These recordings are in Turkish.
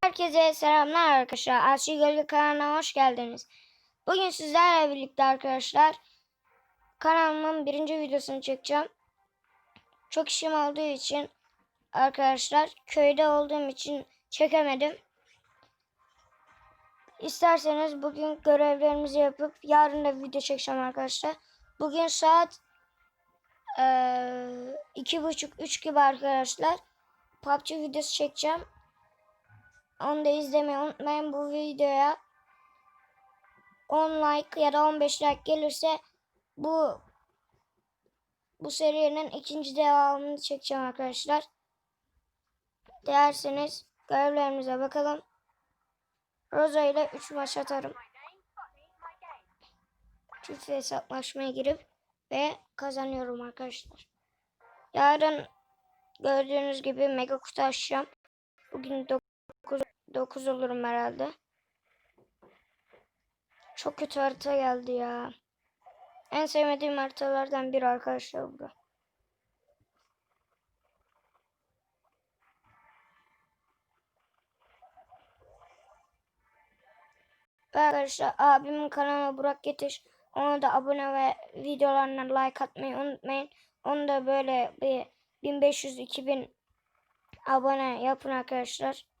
Herkese selamlar arkadaşlar. Asya Gölge kanalına hoş geldiniz. Bugün sizlerle birlikte arkadaşlar kanalımın birinci videosunu çekeceğim. Çok işim olduğu için arkadaşlar köyde olduğum için çekemedim. İsterseniz bugün görevlerimizi yapıp yarın da video çekeceğim arkadaşlar. Bugün saat eee, iki buçuk üç gibi arkadaşlar. PUBG videosu çekeceğim. Onu da izlemeyi unutmayın bu videoya. 10 like ya da 15 like gelirse bu bu serinin ikinci devamını çekeceğim arkadaşlar. Derseniz görevlerimize bakalım. Rosa ile 3 maç atarım. Çift hesaplaşmaya girip ve kazanıyorum arkadaşlar. Yarın gördüğünüz gibi mega kutu açacağım. Bugün 9, 9 olurum herhalde. Çok kötü harita geldi ya. En sevmediğim haritalardan biri arkadaşlar bu. Arkadaşlar abimin kanalına Burak Yetiş. Ona da abone ve videolarına like atmayı unutmayın. Onu da böyle bir 1500-2000 abone yapın arkadaşlar.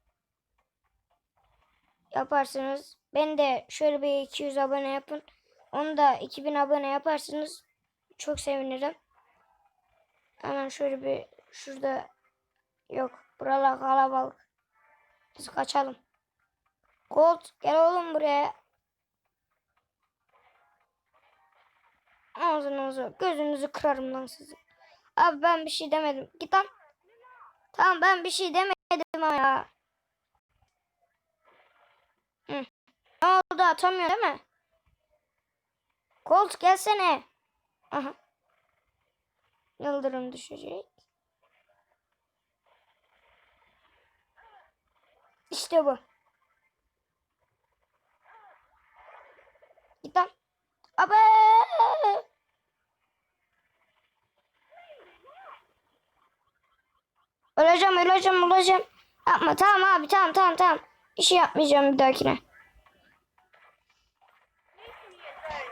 Yaparsınız. Ben de şöyle bir 200 abone yapın. Onu da 2000 abone yaparsınız. Çok sevinirim. Hemen şöyle bir şurada yok. Buralar kalabalık. Biz kaçalım. Colt gel oğlum buraya. Ağzınızı gözünüzü kırarım lan sizi. Abi ben bir şey demedim. Git lan. Tamam ben bir şey demedim ama ya. Oldu atamıyor değil mi? Colt gelsene. Aha. Yıldırım düşecek. İşte bu. Git lan. Abi. Öleceğim, öleceğim, öleceğim. Yapma tamam abi tamam tamam tamam. Bir şey yapmayacağım bir dahakine.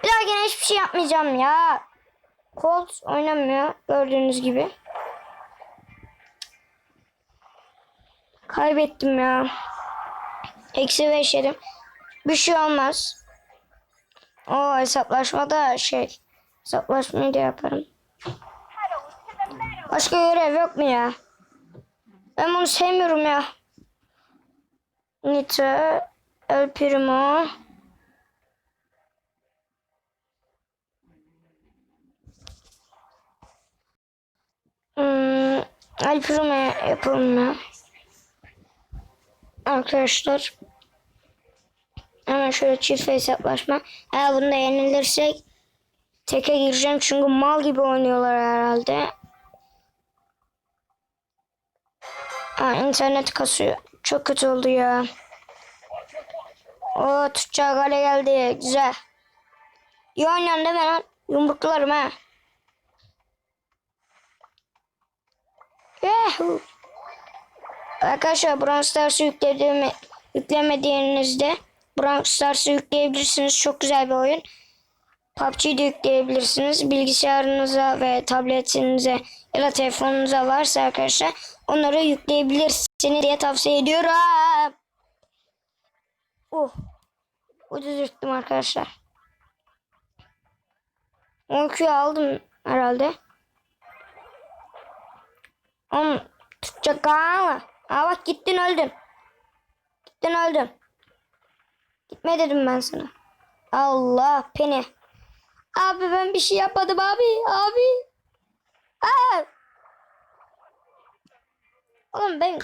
Bir dahakine hiçbir şey yapmayacağım ya. Colt oynamıyor gördüğünüz gibi. Kaybettim ya. Eksi beş yedim. Bir şey olmaz. O hesaplaşmada şey. Hesaplaşmayı da yaparım. Başka görev yok mu ya? Ben bunu sevmiyorum ya. Nitro, El Primo. El Primo yapalım ya. Arkadaşlar. Hemen şöyle çift hesaplaşma. Eğer bunda yenilirsek teke gireceğim çünkü mal gibi oynuyorlar herhalde. Ha, internet kasıyor. Çok kötü oldu ya. O tutacağı gale geldi. Güzel. İyi oynuyorsun değil mi lan? Yumruklarım ha. Yahoo. Arkadaşlar Brawl Stars'ı yüklediğimi, yüklemediğinizde Brawl Stars'ı yükleyebilirsiniz. Çok güzel bir oyun. PUBG'yi de yükleyebilirsiniz. Bilgisayarınıza ve tabletinize ya da telefonunuza varsa arkadaşlar onları yükleyebilirsiniz diye tavsiye ediyorum. Oh. Ucuz yırttım arkadaşlar. 12'yi aldım herhalde. Oğlum tutacak ama. Aa bak gittin öldün. Gittin öldün. Gitme dedim ben sana. Allah peni. Abi ben bir şey yapmadım abi. Abi. Aa. Oğlum ben.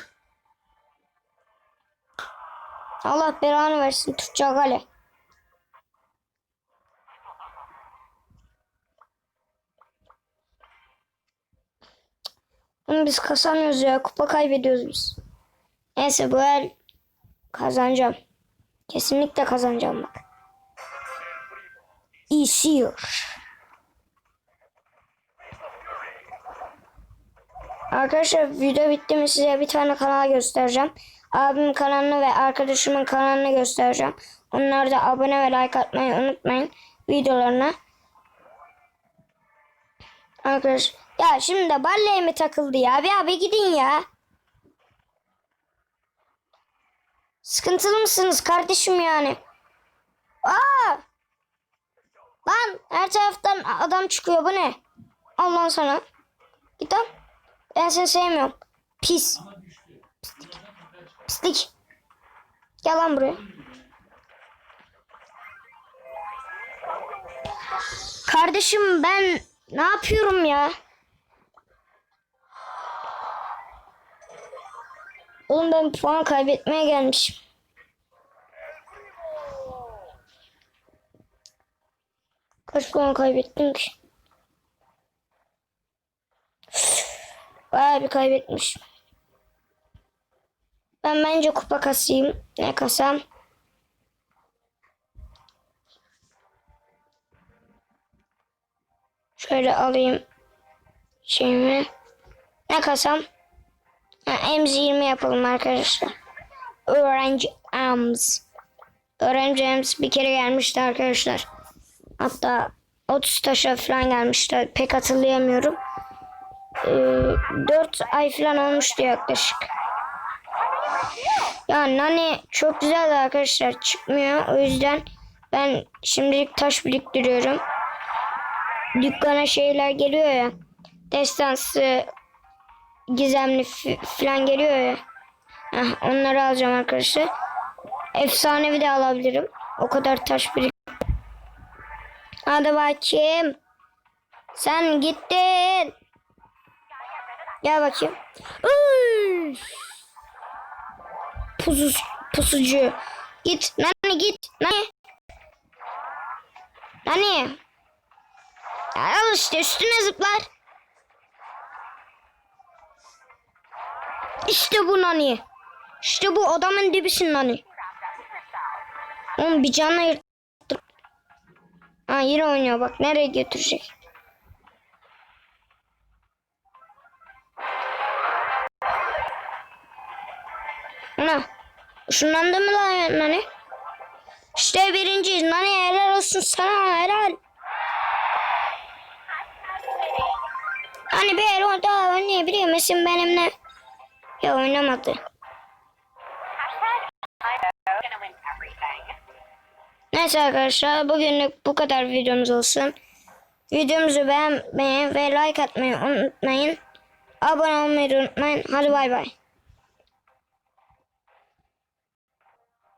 Allah belanı versin Türkçe gale. Oğlum biz kasamıyoruz ya. Kupa kaybediyoruz biz. Neyse bu el kazanacağım. Kesinlikle kazanacağım bak. İsiyor. Arkadaşlar video bitti mi size bir tane kanal göstereceğim. abimin kanalını ve arkadaşımın kanalını göstereceğim. Onlar da abone ve like atmayı unutmayın videolarına. Arkadaş ya şimdi de balleye mi takıldı ya? Bir abi gidin ya. Sıkıntılı mısınız kardeşim yani? Aa! Lan her taraftan adam çıkıyor bu ne? Al lan sana. Git lan. Ben seni sevmiyorum. Pis. Pislik. Pislik. Gel lan buraya. Kardeşim ben ne yapıyorum ya? Oğlum ben puan kaybetmeye gelmişim. Kaç puan kaybettim ki? Bayağı bir kaybetmişim. Ben bence kupa kasayım. Ne kasam? Şöyle alayım şeyimi. Ne kasam? Ha, M20 yapalım arkadaşlar. Öğrenci Ams. Öğrenci Ams bir kere gelmişti arkadaşlar. Hatta 30 taşa falan gelmişti. Pek hatırlayamıyorum. Ee, 4 ay falan olmuştu yaklaşık. Ya Nani çok güzel arkadaşlar çıkmıyor. O yüzden ben şimdilik taş biriktiriyorum. Dükkana şeyler geliyor ya. Destansı gizemli falan geliyor ya. Heh, onları alacağım arkadaşlar. Efsanevi de alabilirim. O kadar taş birik. Hadi bakayım. Sen gittin. Gel bakayım. Uy! Pusu, pusucu. Git. Nani git. Nani. Nani. Al işte üstüne zıplar. İşte bu Nani. İşte bu adamın dibisin Nani. Oğlum bir canla yırttık. Ha yine oynuyor bak nereye götürecek. Ana. Şunlandı mı lan Nani? İşte birinciyiz. Nani helal olsun sana helal. Hani bir yer orada oynayabiliyor musun benimle? Ya oynamadı. Neyse arkadaşlar bugünlük bu kadar videomuz olsun. Videomuzu beğenmeyi ve like atmayı unutmayın. Abone olmayı unutmayın. Hadi bay bay.